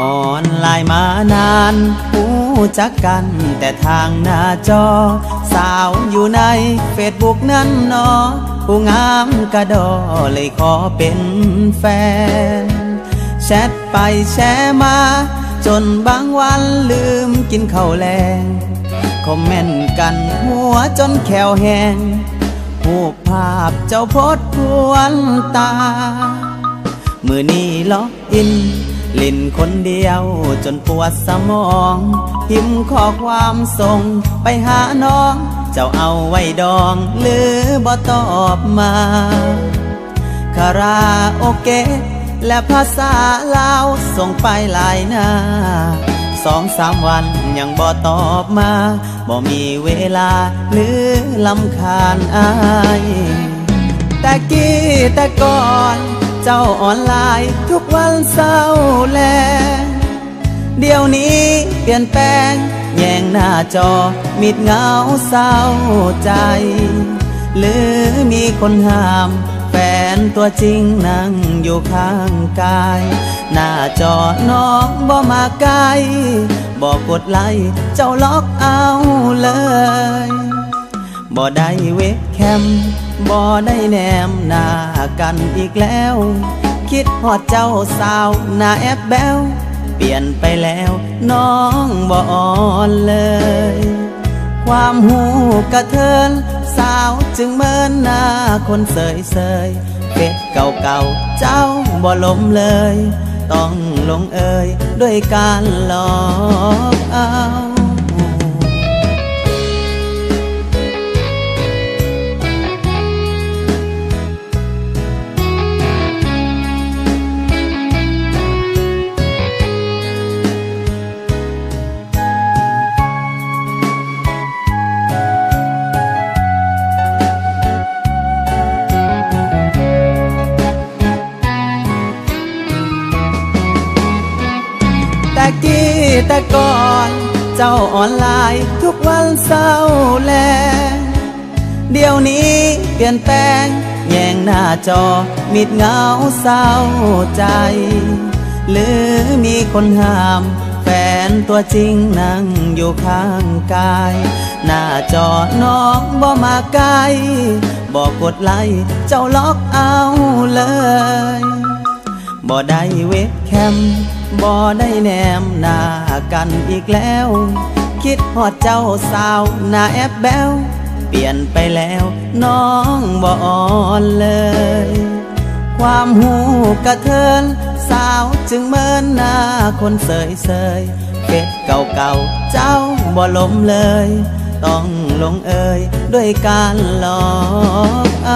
อ่อนลานานหูจักกันแต่ทางหน้าจอ สาวอยู่ในเฟซบุ๊กนั้นนอผู้งามกระดอเลยขอเป็นแฟน แชทไปแชร์มา จนบางวันลืมกินข้าวแรงคอมเมนต์กันหัวจนแขวแหงผูกภาพเจ้าโพดพวนตา มือนี้ล็อกอิน ลินคนเดียวจนปวดสมองพิมพ์ข้อความส่งไปหาน้อง เจ้าเอาไว้ดองหรือบ่ตอบมาคาราโอเกะและภาษาลาวส่งไปหลายหน้าสองสามวันยังบ่ตอบมาบ่มีเวลาหรือลำคาญอาย แต่กี้แต่ก่อน เจ้าออนไลน์ทุกวันเศร้าแลงเดี๋ยวนี้เปลี่ยนแปลง แย่งหน้าจอมิดเงาเศร้าใจ หรือมีคนห้ามแฟนตัวจริงนั่งอยู่ข้างกาย หน้าจอน้องบ่มาไกลบอกกดไลค์เจ้าล็อกเอาเลย บ่ได้เว็บแคม บ่ได้แนมหน้ากันอีกแล้ว คิดฮอดเจ้าสาวหน้าแอปแบวเปลี่ยนไปแล้วน้องบ่อ่อนเลย ความหูกระเทิน สาวจึงเมินหน้าคนเสยเสยเก็ดเก่าเก่าๆ เจ้าบ่ล้มเลย ต้องลงเอยด้วยการหลอกเอา แต่ก่อน เจ้าออนไลน์ทุกวันเศร้าแลงเดี๋ยวนี้เปลี่ยนแปลง แย่งหน้าจอ มิดเงาเศร้าใจ หรือมีคนห้ามแฟนตัวจริงนั่งอยู่ข้างกาย หน้าจอน้องบ่มาไกลบอกกดไลค์เจ้าล็อกเอาเลย บ่ได้เว็บแคม บ่ได้แนมหน้ากันอีกแล้ว คิดฮอดเจ้าสาวหน้าแอปแบวเปลี่ยนไปแล้วน้องบ่อ่อนเลย ความหูกระเทิน สาวจึงเมินหน้าคนเสยเสยเก็ดเก่าเก่าๆเจ้าบ่ล้มเลย ต้องลงเอยด้วยการหลอกเอา